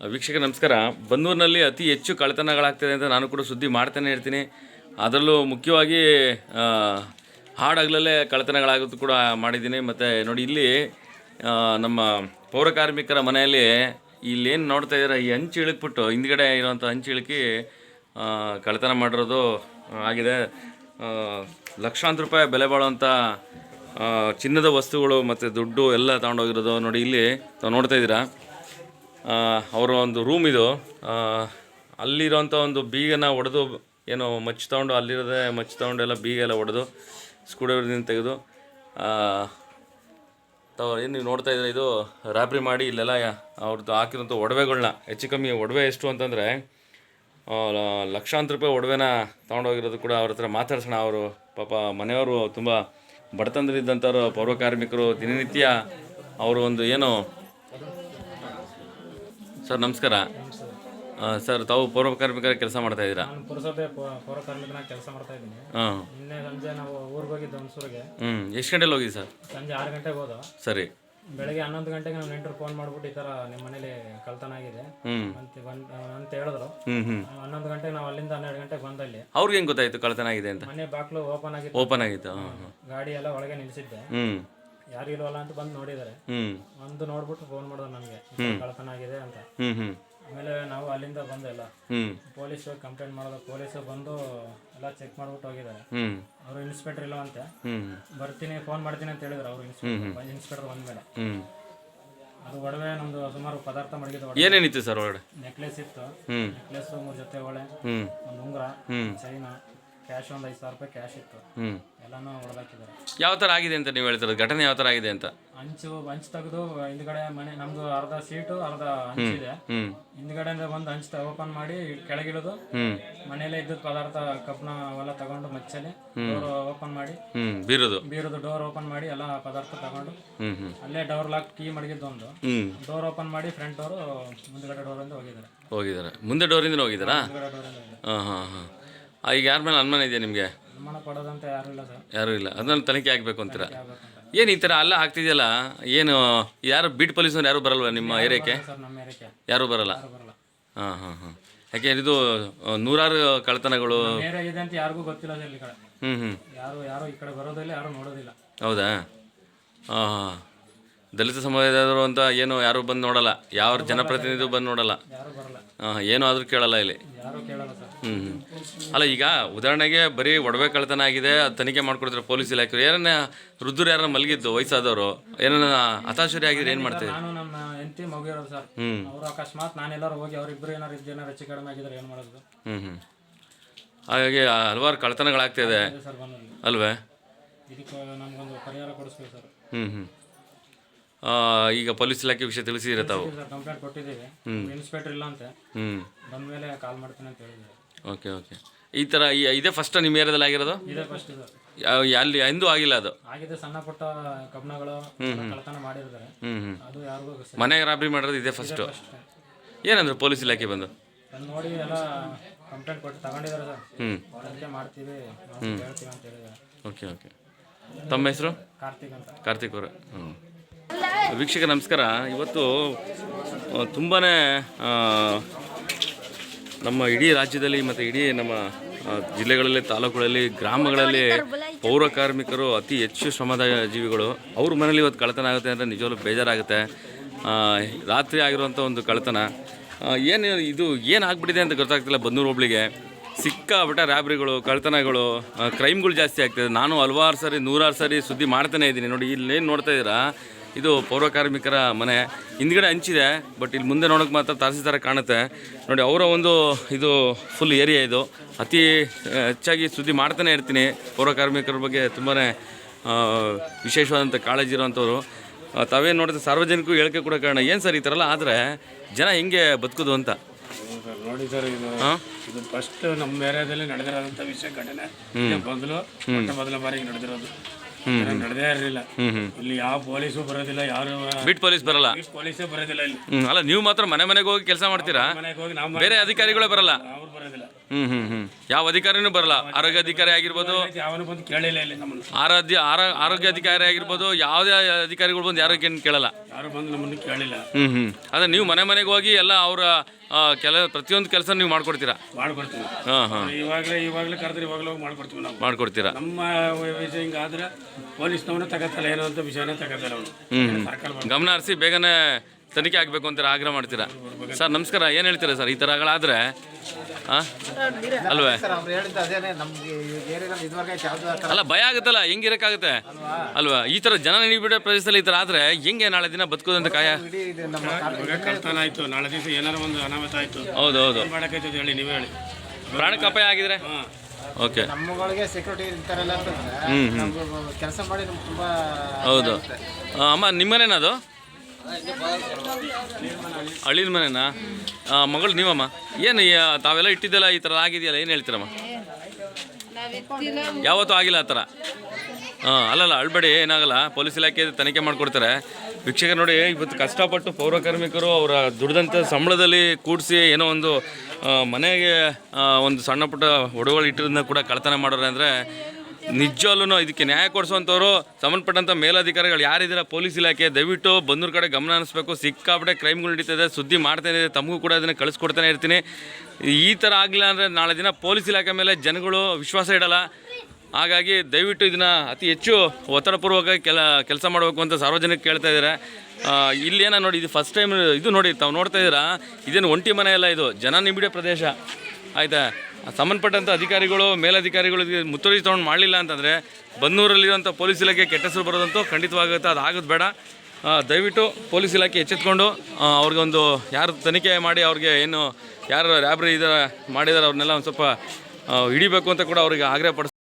ವೀಕ್ಷಕ ನಮಸ್ಕಾರ. ಬಂದೂರಿನಲ್ಲಿ ಅತಿ ಹೆಚ್ಚು ಕಳೆತನಗಳಾಗ್ತಿದೆ ಅಂತ ನಾನು ಕೂಡ ಸುದ್ದಿ ಮಾಡ್ತಾನೆ ಇರ್ತೀನಿ ಅದರಲ್ಲೂ ಮುಖ್ಯವಾಗಿ ಆ, ಹಾಡಗಲಲ್ಲೇ ಕಳ್ಳತನಗಳಾಗೋದು ಕೂಡ ಮಾಡಿದ್ದೀನಿ. ಮತ್ತು ನೋಡಿ ಇಲ್ಲಿ ನಮ್ಮ ಪೌರ ಕಾರ್ಮಿಕರ ಮನೆಯಲ್ಲಿ ಇಲ್ಲೇನು ನೋಡ್ತಾ ಇದ್ದಾರೆ? ಈ ಹಂಚು ಇಳಕ್ಬಿಟ್ಟು ಹಿಂದ್ಗಡೆ ಇರೋವಂಥ ಹಂಚು ಇಳಕಿ ಕಳೆತನ ಮಾಡಿರೋದು ಆಗಿದೆ. ಲಕ್ಷಾಂತರ ರೂಪಾಯಿ ಬೆಲೆ ಬಾಳುವಂಥ ಚಿನ್ನದ ವಸ್ತುಗಳು ಮತ್ತು ದುಡ್ಡು ಎಲ್ಲ ತೊಗೊಂಡೋಗಿರೋದು ನೋಡಿ ಇಲ್ಲಿ ನೋಡ್ತಾ ಇದ್ದೀರಾ? ಅವರ ಒಂದು ರೂಮ್ ಇದು. ಅಲ್ಲಿರೋಂಥ ಒಂದು ಬೀಗನ ಒಡೆದು ಏನೋ ಮಚ್ಚು ತಗೊಂಡು ಅಲ್ಲಿರೋದೇ ಮಚ್ಚು ತಗೊಂಡು ಎಲ್ಲ ಬೀಗ ಎಲ್ಲ ಒಡೆದು ಸ್ಕ್ರೂಡ್ರೈವರ್ದಿಂದ ತೆಗೆದು ತಾವು ಏನು ನೀವು ನೋಡ್ತಾ ಇದ್ರೆ ಇದು ರಾಬ್ರಿ ಮಾಡಿ ಇಲ್ಲೆಲ್ಲ ಅವ್ರದ್ದು ಹಾಕಿರೋಂಥ ಒಡವೆಗಳನ್ನ ಹೆಚ್ಚು ಕಮ್ಮಿ ಒಡವೆ ಎಷ್ಟು ಅಂತಂದರೆ ಲಕ್ಷಾಂತರ ರೂಪಾಯಿ ಒಡವೆನ ತೊಗೊಂಡೋಗಿರೋದು ಕೂಡ ಅವ್ರ ಹತ್ರ ಮಾತಾಡ್ಸೋಣ. ಅವರು ಪಾಪ ಮನೆಯವರು ತುಂಬ ಬಡತನದಲ್ಲಿದ್ದಂಥವ್ರು ಪೌರ ಕಾರ್ಮಿಕರು ದಿನನಿತ್ಯ ಅವರು ಒಂದು ಏನು ಸರ್ ನಮಸ್ಕಾರ. ಸರ್ ತಾವು ಪೌರ ಕಾರ್ಮಿಕರ ಕೆಲಸ ಮಾಡ್ತಾ ಇದ್ದೀರಾ? ನಾನು ಪುರಸಭೆ ಪೌ- ಪೌರ ಕಾರ್ಮಿಕನಾಗಿ ಕೆಲಸ ಮಾಡ್ತಾ ಇದ್ದೀನಿ. ಹಾಂ. ನಿನ್ನೆ ಸಂಜೆ ನಾವು ಊರಿಗೆ ಹೋಗಿದ್ದು ಹುಣಸೂರಿಗೆ ಹ್ಞೂ ಎಷ್ಟು ಗಂಟೆಲಿ ಹೋಗಿ ಸರ್? ಸಂಜೆ ಆರು ಗಂಟೆಗೆ ಹೋದ. ಸರಿ. ಬೆಳಗ್ಗೆ ಹನ್ನೊಂದು ಗಂಟೆಗೆ ನಾವು ನೆಂಟರು ಫೋನ್ ಮಾಡ್ಬಿಟ್ಟು ಈ ಥರ ನಿಮ್ಮ ಮನೇಲಿ ಕಳ್ತನ ಆಗಿದೆ. ಹ್ಞೂ ಅಂತ ಬಂದ್- ಅಂತ ಹೇಳಿದ್ರು. ಹ್ಞೂ ಹ್ಞೂ ಹನ್ನೊಂದು ಗಂಟೆಗೆ ನಾವು ಅಲ್ಲಿಂದ ಹನ್ನೆರಡು ಗಂಟೆಗೆ ಬಂದಲ್ಲಿ ಅವ್ರಿಗೆ ಹೆಂಗೆ ಗೊತ್ತಾಯಿತು ಕಳ್ತನ ಆಗಿದೆ ಅಂತ? ಮನೆ ಬಾಕ್ಲು ಓಪನ್ ಆಗಿತ್ತು. ಓಪನ್ ಆಗಿತ್ತು ಹಾಂ ಗಾಡಿ ಎಲ್ಲ ಒಳಗೆ ನಿಲ್ಲಿಸಿದ್ದೆ ಹ್ಞೂ ಯಾರು ಇಲ್ವಲ್ಲ ಅಂತ ಬಂದು ನೋಡಿದಾರೆ ಒಂದು ನೋಡ್ಬಿಟ್ಟು ಫೋನ್ ಮಾಡಿದ್ರು ನನಗೆ. ಕಳತನ ಆಗಿದೆ ಅಂತ. ಆಮೇಲೆ ನಾವು ಅಲ್ಲಿಂದ ಬಂದೆಲ್ಲ ಪೊಲೀಸ್ ಕಂಪ್ಲೇಂಟ್ ಮಾಡೋದು ಪೊಲೀಸ್ ಬಂದು ಎಲ್ಲ ಚೆಕ್ ಮಾಡ್ಬಿಟ್ಟು ಹೋಗಿದ್ದಾರೆ. ಅವ್ರು ಇನ್ಸ್ಪೆಕ್ಟರ್ ಇಲ್ಲ ಅಂತ. ಬರ್ತೀನಿ ಫೋನ್ ಮಾಡ್ತೀನಿ ಅಂತ ಹೇಳಿದ್ರು ಅವ್ರು ಇನ್ಸ್ಪೆಕ್ಟರ್ ಇನ್ಸ್ಪೆಕ್ಟರ್ ಬಂದ್ಮೇಲೆ. ಅದು ಒಡವೆ ನಮ್ದು ಸುಮಾರು ಪದಾರ್ಥ ಮಡಗಿದ ಏನೇನಿತ್ತು ಸರ್ ಒಳಗಡೆ? ನೆಕ್ಲೆಸ್ ಇತ್ತು. ನೆಕ್ಲೆಸ್ ಮೂರು ಜೊತೆ ಒಳೆ ಒಂದು ಉಂಗುರ ಚೈನಾ. ಕ್ಯಾಶ್ ಒಂದು ಐದು ಸಾವಿರ ರೂಪಾಯಿ ಕ್ಯಾಶ್ ಇತ್ತು. ಎಲ್ಲಾನು ಎಲ್ಲನೂ ಹೊಡೆದಾಕಿದ್ದಾರೆ. ಯಾವ ಥರ ಆಗಿದೆ ಅಂತ ನೀವು ಹೇಳ್ತಿರೋದು? ಘಟನೆ ಯಾವ ಥರ ಆಗಿದೆ ಅಂತ? ಹಂಚು ಹಂಚ್ ತೆಗೆದು ಹಿಂದ್ಗಡೆ ಮನೆ ನಮ್ದು ಅರ್ಧ ಸೀಟು ಅರ್ಧ ಹಂಚಿದೆ ಹಿಂದ್ಗಡೆ ಅಂದ್ರೆ ಬಂದು ಹಂಚ್ ಓಪನ್ ಮಾಡಿ ಕೆಳಗಿಳಿದು ಹ್ಞೂ ಮನೆಯಲ್ಲೇ ಇದ್ದ ಪದಾರ್ಥ ಕಬ್ನ ಅವೆಲ್ಲ ತಗೊಂಡು ಮಚ್ಚಲಿ ಡೋರ್ ಓಪನ್ ಮಾಡಿ. ಹ್ಞೂ ಬೀರೋದು. ಬೀರದು ಡೋರ್ ಓಪನ್ ಮಾಡಿ ಎಲ್ಲ ಪದಾರ್ಥ ತಗೊಂಡು. ಹ್ಞೂ ಹ್ಞೂ ಅಲ್ಲೇ ಡೋರ್ ಲಾಕ್ ಕೀ ಮಡಗಿದ್ದು ಒಂದು. ಹ್ಞೂ ಡೋರ್ ಓಪನ್ ಮಾಡಿ ಫ್ರಂಟ್ ಡೋರು ಮುಂದ್ಗಡೆ ಡೋರಿಂದ ಹೋಗಿದ್ದಾರೆ. ಹೋಗಿದ್ದಾರೆ. ಮುಂದೆ ಡೋರಿಂದ ಹೋಗಿದ್ದಾರಾ? ಮುಂದ್ಗಡೆ ಹಾಂ ಹಾಂ ಹಾಂ. ಈಗ ಯಾರ ಮೇಲೆ ಅನುಮಾನ ಇದೆಯಾ ನಿಮಗೆ? ಅನುಮಾನ ಪಡೋದಂತ ಯಾರು ಇಲ್ಲ ಸರ್. ಯಾರೂ ಇಲ್ಲ. ಅದನ್ನ ತನಿಖೆ ಆಗಬೇಕು ಅಂತೀರ? ಏನು ಈ ಥರ ಅಲ್ಲ ಆಗ್ತಿದೆಯಲ್ಲ? ಏನು ಯಾರು ಬೀಟ್ ಪೊಲೀಸ್ನವ್ರು ಯಾರು ಬರಲ್ವ ನಿಮ್ಮ ಏರಿಯಾಕ್ಕೆ? ಸರ್ ನಮ್ಮ ಏರಿಯಾಕ್ಕೆ. ಯಾರೂ ಬರಲ್ಲ? ಯಾರು ಬರಲ್ಲ. ಹಾಂ ಹಾಂ ಹಾಂ. ಯಾಕೆ ಇದು ನೂರಾರು ಕಳ್ತನಗಳು ಏರಿಯಾ ಇದೆ ಅಂತ ಯಾರಿಗೂ ಗೊತ್ತಿಲ್ಲ ಸರ್ ಈ ಕಡೆ. ಹ್ಞೂ ಹ್ಞೂ ಯಾರು ಯಾರು ಈ ಕಡೆ ಬರೋದಿಲ್ಲ ಯಾರು ನೋಡೋದಿಲ್ಲ. ಹೌದಾ? ಹಾಂ ಹಾಂ ದಲಿತ ಸಮುದಾಯದವರು ಅಂತ ಏನು ಯಾರು ಬಂದು ನೋಡಲ್ಲ. ಯಾವ ಜನಪ್ರತಿನಿಧಿ ಬಂದು ನೋಡಲ್ಲ. ಯಾರು ಬರಲ್ಲ. ಹಾಂ ಏನೂ ಆದರೂ ಕೇಳಲ್ಲ ಇಲ್ಲಿ. ಯಾರು ಕೇಳಲ್ಲ ಸರ್. ಹ್ಞೂ ಅಲ್ಲ ಈಗ ಉದಾಹರಣೆಗೆ ಬರೀ ಒಡವೆ ಕಳ್ತನ ಆಗಿದೆ ಅದು ತನಿಖೆ ಮಾಡ್ಕೊಡ್ತಾರೆ ಪೊಲೀಸ್ ಇಲಾಖೆ ಯಾರನ್ನ ವೃದ್ಧರು ಯಾರನ್ನ ಮಲಗಿದ್ದು ವಯಸ್ಸಾದವರು ಏನನ್ನ ಹತಾಶರಿ ಆಗಿದ್ರೆ ಏನು ಮಾಡ್ತೀವಿ ನಾನು ನಮ್ಮ ಹೆಂಡತಿ ಮಗು ಇರೋದು ಸರ್. ಹ್ಞೂ ಅವರು ಅಕಸ್ಮಾತ್ ನಾನೆಲ್ಲರೂ ಹೋಗಿ ಅವ್ರಿಬ್ರು ಏನಾರು ಇದ್ದು ಏನಾರು ಹೆಚ್ಚು ಕಡಿಮೆ ಆಗಿದ್ರೆ ಏನು ಮಾಡೋದು? ಹ್ಞೂ ಹ್ಞೂ ಹಾಗಾಗಿ ಹಲವಾರು ಕಳ್ತನಗಳಾಗ್ತಿದೆ ಸರ್ ಬಂದಲ್ಲಿ ಅಲ್ವೇ? ಇದಕ್ಕೆ ನಮಗೊಂದು ಪರಿಹಾರ ಕೊಡಿಸ್ಬೇಕು ಸರ್. ಹ್ಞೂ ಹ್ಞೂ ಈಗ ಪೊಲೀಸ್ ಇಲಾಖೆ ವಿಷಯ ತಿಳಿಸಿದ್ರೆ ತಾವು? ಸರ್ ಕಂಪ್ಲೇಂಟ್ ಕೊಟ್ಟಿದ್ದೀವಿ. ಇನ್ಸ್ಪೆಕ್ಟರ್ ಇಲ್ಲ ಅಂತೆ. ಹ್ಞೂ ಬಂದ ಮೇಲೆ ಕಾಲ್ ಮಾಡ್ತೀನಿ ಅಂತ ಹೇಳಿದ್ದಾರೆ. ಓಕೆ ಓಕೆ ಈ ಥರ ಈ- ಇದೇ ಫಸ್ಟ್ ನಿಮ್ಮ ಏರಿಯಾದಲ್ಲಿ ಆಗಿರೋದು? ಇದೇ ಫಸ್ಟ್ ಸರ್ ಯಾವ ಅಲ್ಲಿ ಎಂದೂ ಆಗಿಲ್ಲ ಅದು? ಆಗಿದೆ ಸಣ್ಣ ಪುಟ್ಟ ಕಬ್ಬಣಗಳು ಕಳ್ತನ ಮಾಡಿರ್ತಾರೆ. ಹ್ಞೂ ಹ್ಞೂ ಅದು ಯಾರಿಗೂ ಗೊತ್ತಿಲ್ಲ. ಮನೆಗೆ ರಾಬ್ರಿ ಮಾಡಿರೋದು ಇದೇ ಫಸ್ಟು ಏನಂದ್ರೆ ಏನಂದ್ರು ಪೊಲೀಸ್ ಇಲಾಖೆ ಬಂದು? ಬಂದು ನೋಡಿ ಎಲ್ಲ ಕಂಪ್ಲೇಂಟ್ ಕೊಟ್ಟು ತಗೊಂಡಿದ್ದಾರೆ ಸರ್. ಹ್ಞೂ ಮಾಡ್ತೀವಿ ನಾವು ಹೇಳ್ತೀವಿ ಅಂತ ಹೇಳಿದ್ದಾರೆ. ಓಕೆ ಓಕೆ ತಮ್ಮ ಹೆಸರು? ಕಾರ್ತಿಕ್ ಅಂತ. ಕಾರ್ತಿಕ್ ಅವರ. ಹ್ಞೂ ವೀಕ್ಷಕ ನಮಸ್ಕಾರ. ಇವತ್ತು ತುಂಬಾ ನಮ್ಮ ಇಡೀ ರಾಜ್ಯದಲ್ಲಿ ಮತ್ತು ಇಡೀ ನಮ್ಮ ಜಿಲ್ಲೆಗಳಲ್ಲಿ, ತಾಲೂಕುಗಳಲ್ಲಿ, ಗ್ರಾಮಗಳಲ್ಲಿ ಪೌರ ಕಾರ್ಮಿಕರು ಅತಿ ಹೆಚ್ಚು ಶ್ರಮದ ಜೀವಿಗಳು ಅವ್ರ ಮನೇಲಿ ಇವತ್ತು ಕಳ್ಳತನ ಆಗುತ್ತೆ ಅಂದರೆ ನಿಜವಾಗ್ಲೂ ಬೇಜಾರಾಗುತ್ತೆ. ರಾತ್ರಿ ಆಗಿರುವಂಥ ಒಂದು ಕಳ್ಳತನ. ಏನು ಇದು ಏನು ಆಗ್ಬಿಟ್ಟಿದೆ ಅಂತ ಗೊತ್ತಾಗ್ತಿಲ್ಲ ಬನ್ನೂರು ಒಬ್ಳಿಗೆ ಸಿಕ್ಕಾಪಟ್ಟೆ ರ್ಯಾಬ್ರಿಗಳು ಕಳ್ತನಗಳು ಕ್ರೈಮ್ಗಳು ಜಾಸ್ತಿ ಆಗ್ತಿದೆ. ನಾನು ಹಲವಾರು ಸರಿ, ನೂರಾರು ಸರಿ ಸುದ್ದಿ ಮಾಡ್ತಾನೆ ಇದ್ದೀನಿ. ನೋಡಿ ಇಲ್ಲೇನು ನೋಡ್ತಾ ಇದ್ದೀರಾ? ಇದು ಪೌರ ಕಾರ್ಮಿಕರ ಮನೆ. ಹಿಂದ್ಗಡೆ ಹಂಚಿದೆ ಬಟ್ ಇಲ್ಲಿ ಮುಂದೆ ನೋಡೋಕೆ ಮಾತ್ರ ತಾರಸಿ ಥರ ಕಾಣುತ್ತೆ. ನೋಡಿ ಅವರ ಒಂದು ಇದು ಫುಲ್ ಏರಿಯಾ ಇದು. ಅತಿ ಹೆಚ್ಚಾಗಿ ಸುದ್ದಿ ಮಾಡ್ತಾನೆ ಇರ್ತೀನಿ. ಪೌರ ಕಾರ್ಮಿಕರ ಬಗ್ಗೆ ತುಂಬಾ ವಿಶೇಷವಾದಂಥ ಕಾಳಜಿ ಇರೋವಂಥವ್ರು ತಾವೇನು ನೋಡಿದ್ರೆ ಸಾರ್ವಜನಿಕರು ಹೇಳಿಕೆ ಕೂಡ ಕಾರಣ. ಏನು ಸರ್ ಈ ಥರ ಎಲ್ಲ ಆದರೆ ಜನ ಹೆಂಗೆ ಬದುಕೋದು ಅಂತ? ನೋಡಿ ಸರ್ ಇದು ಇದು ಫಸ್ಟ್ ನಮ್ಮ ಏರಿಯಾದಲ್ಲಿ ನಡೆದಿರೋದಂಥ ವಿಷಯ ಘಟನೆ. ಮೊದಲು ಮೊದಲ ಬಾರಿಗೆ ನಡೆದಿರೋದು. ನಡೆದೇ ಇರಲಿಲ್ಲ. ಇಲ್ಲಿ ಯಾವ ಪೊಲೀಸು ಬರೋದಿಲ್ಲ ಯಾರು ಬಿಟ್ ಪೊಲೀಸ್ ಬರಲ್ಲ. ಪೊಲೀಸೇ ಬರೋದಿಲ್ಲ ಇಲ್ಲಿ. ಅಲ್ಲ ನೀವು ಮಾತ್ರ ಮನೆ ಮನೆಗೆ ಹೋಗಿ ಕೆಲಸ ಮಾಡ್ತೀರಾ? ಮನೆಗೆ ಹೋಗಿ ನಾವು ಬೇರೆ ಅಧಿಕಾರಿಗಳೇ ಬರಲ್ಲ. ಅವ್ರು ಬರೋದಿಲ್ಲ. ಹ್ಞೂ ಹ್ಞೂ ಹ್ಞೂ ಯಾವ ಅಧಿಕಾರಿನೂ ಬರಲ್ಲ. ಆರೋಗ್ಯ ಅಧಿಕಾರಿ ಆಗಿರ್ಬೋದು ಯಾವನು ಬಂದು ಕೇಳಿಲ್ಲ ಇಲ್ಲಿ ನಮ್ಮನ್ನು ಆರಾಧ್ಯ ಆರ ಆರೋಗ್ಯ ಅಧಿಕಾರಿ ಆಗಿರ್ಬೋದು ಯಾವುದೇ ಅಧಿಕಾರಿಗಳು ಬಂದು ಯಾರು ಏನು ಕೇಳಲ್ಲ. ಯಾರು ಬಂದು ನಮ್ಮನ್ನು ಕೇಳಿಲ್ಲ ಹ್ಞೂ ಹ್ಞೂ ಅದೇ ನೀವು ಮನೆ ಮನೆಗೆ ಹೋಗಿ ಎಲ್ಲ ಅವರ ಕೆಲ ಪ್ರತಿಯೊಂದು ಕೆಲಸ ನೀವು ಮಾಡ್ಕೊಡ್ತೀರಾ? ಮಾಡ್ಕೊಡ್ತೀವಿ ಹಾಂ ಹಾಂ. ಇವಾಗಲೇ ಇವಾಗಲೇ ಕರೆದ್ರೆ ಇವಾಗಲೇ ಹೋಗಿ ಮಾಡ್ಕೊಡ್ತೀವಿ ನಾವು ಮಾಡ್ಕೊಡ್ತೀರಾ ನಮ್ಮ ವಿಷಯ ಹಿಂಗಾದ್ರೆ ಪೊಲೀಸ್ನವನು ತಗತ್ತಲ್ಲ ಏನೋ ಅಂತ ವಿಷಯನೇ ತಗತ್ತಲ್ಲ ಅವನು. ಹ್ಞೂ ಸರ್ಕಾರ ಗಮನ ಹರಿಸಿ ಬೇಗನೆ ತನಿಖೆ ಆಗಬೇಕು ಅಂತೀರಾ ಆಗ್ರಹ ಮಾಡ್ತೀರಾ? ಸರ್ ನಮಸ್ಕಾರ. ಏನು ಹೇಳ್ತೀರಾ ಸರ್? ಈ ಥರಗಳಾದರೆ ಅಲ್ವೇ? ಅಲ್ಲ ಭಯ ಆಗುತ್ತಲ್ಲ ಹೆಂಗಿರಕ್ಕಾಗುತ್ತೆ ಅಲ್ವಾ? ಈ ಥರ ಜನ ನಿಬಿಡ ಪ್ರದೇಶದಲ್ಲಿ ಈ ಥರ ಆದರೆ ಹೆಂಗೆ ನಾಳೆ ದಿನ ಬದುಕೋದಂತ ಕಾಯ? ಕಳ್ತನ ಆಯ್ತು ನಾಳೆ ದಿವಸ ಏನಾರು ಒಂದು ಅನಾಹುತ ಆಯ್ತು. ಹೌದು ಹೌದು. ಹೇಳಿ ನೀವೇ ಹೇಳಿ. ಪ್ರಾಣಕ್ಕೆ ಅಪಾಯ ಆಗಿದ್ರೆ? ಹಾಂ. ಓಕೆ. ನಮ್ಮಗಳಿಗೆ ಸೆಕ್ಯೂರಿಟಿ ಇರ್ತಾರಲ್ಲ ಅಂತಂದ್ರೆ ಹ್ಮ್, ಹ್ಮ್. ಕೆಲಸ ಮಾಡಿ ನಮ್ಗೆ ತುಂಬಾ ಹೌದು. ಅಮ್ಮ ನಿಮ್ಮನೇನದು ಹಳ್ಳಿನ ಮನೆನಾ? ಮಗಳು ನೀವಮ್ಮ? ಏನು ತಾವೆಲ್ಲ ಇಟ್ಟಿದ್ದೆಲ್ಲ ಈ ಥರ ಆಗಿದೆಯಲ್ಲ, ಏನು ಹೇಳ್ತೀರಮ್ಮ? ಯಾವತ್ತೂ ಆಗಿಲ್ಲ ಆ ಥರ. ಹಾಂ ಅಲ್ಲಲ್ಲ, ಅಳ್ಬೇಡಿ, ಏನಾಗಲ್ಲ, ಪೊಲೀಸ್ ಇಲಾಖೆ ತನಿಖೆ ಮಾಡಿಕೊಡ್ತಾರೆ. ವೀಕ್ಷಕ ನೋಡಿ, ಇವತ್ತು ಕಷ್ಟಪಟ್ಟು ಪೌರಕಾರ್ಮಿಕರು ಅವರ ದುಡ್ದಂಥ ಸಂಬಳದಲ್ಲಿ ಕೂಡಿಸಿ ಏನೋ ಒಂದು ಮನೆಗೆ ಒಂದು ಸಣ್ಣ ಪುಟ್ಟ ಒಡಗಳು ಇಟ್ಟಿರೋದನ್ನ ಕೂಡ ಕಳ್ತನ ಮಾಡೋರು ಅಂದರೆ ನಿಜವಲ್ಲೂ ಇದಕ್ಕೆ ನ್ಯಾಯ ಕೊಡಿಸುವಂಥವ್ರು, ಸಂಬಂಧಪಟ್ಟಂಥ ಮೇಲಾಧಿಕಾರಿಗಳು ಯಾರಿದ್ದೀರಾ ಪೊಲೀಸ್ ಇಲಾಖೆ, ದಯವಿಟ್ಟು ಬಂದೂರು ಕಡೆ ಗಮನ ಅನಿಸ್ಬೇಕು ಸಿಕ್ಕಾಪಟ್ಟೆ ಕ್ರೈಮ್ಗಳು ನಡೀತದೆ ಸುದ್ದಿ ಮಾಡ್ತಾನೆ ಇದೆ, ತಮಗೂ ಕೂಡ ಅದನ್ನು ಕಳಿಸ್ಕೊಡ್ತಾನೆ ಇರ್ತೀನಿ. ಈ ಥರ ಆಗಲಿಲ್ಲ ಅಂದರೆ ನಾಳೆ ದಿನ ಪೊಲೀಸ್ ಇಲಾಖೆ ಮೇಲೆ ಜನಗಳು ವಿಶ್ವಾಸ ಇಡಲ್ಲ. ಹಾಗಾಗಿ ದಯವಿಟ್ಟು ಇದನ್ನು ಅತಿ ಹೆಚ್ಚು ಒತ್ತಡಪೂರ್ವಕ ಕೆಲ, ಕೆಲಸ ಮಾಡಬೇಕು ಅಂತ ಸಾರ್ವಜನಿಕ ಕೇಳ್ತಾ ಇದ್ದಾರೆ. ಇಲ್ಲೇನ ನೋಡಿ, ಇದು ಫಸ್ಟ್ ಟೈಮ್ ಇದು ನೋಡಿ, ತಾವು ನೋಡ್ತಾ ಇದ್ದೀರಾ? ಇದೇನು ಒಂಟಿ ಮನೆ ಅಲ್ಲ ಇದು, ಜನ ನಿಬಿಡ ಪ್ರದೇಶ. ಆಯಿತಾ? ಸಂಬಂಧಪಟ್ಟಂಥ ಅಧಿಕಾರಿಗಳು ಮೇಲಧಿಕಾರಿಗಳು ಇದಕ್ಕೆ ಮುತ್ತುವರ್ಜಿ ತೊಗೊಂಡು ಮಾಡಲಿಲ್ಲ ಅಂತಂದರೆ ಬನ್ನೂರಲ್ಲಿರುವಂಥ ಪೊಲೀಸ್ ಇಲಾಖೆ ಕೆಟ್ಟ ಹೆಸರು ಬರೋದಂತೂ ಖಂಡಿತವಾಗುತ್ತೆ ಅದು ಆಗೋದು ಬೇಡ. ದಯವಿಟ್ಟು ಪೊಲೀಸ್ ಇಲಾಖೆ ಎಚ್ಚೆತ್ಕೊಂಡು ಆ, ಅವ್ರಿಗೆ ಒಂದು ಯಾರು ತನಿಖೆ ಮಾಡಿ ಅವ್ರಿಗೆ ಏನು ಯಾರು ರ್ಯಾಬ್ರಿ ಇದ ಮಾಡಿದಾರೆ ಅವ್ರನ್ನೆಲ್ಲ ಒಂದು ಸ್ವಲ್ಪ ಹಿಡಿಬೇಕು ಅಂತ ಕೂಡ ಅವ್ರಿಗೆ ಆಗ್ರಹ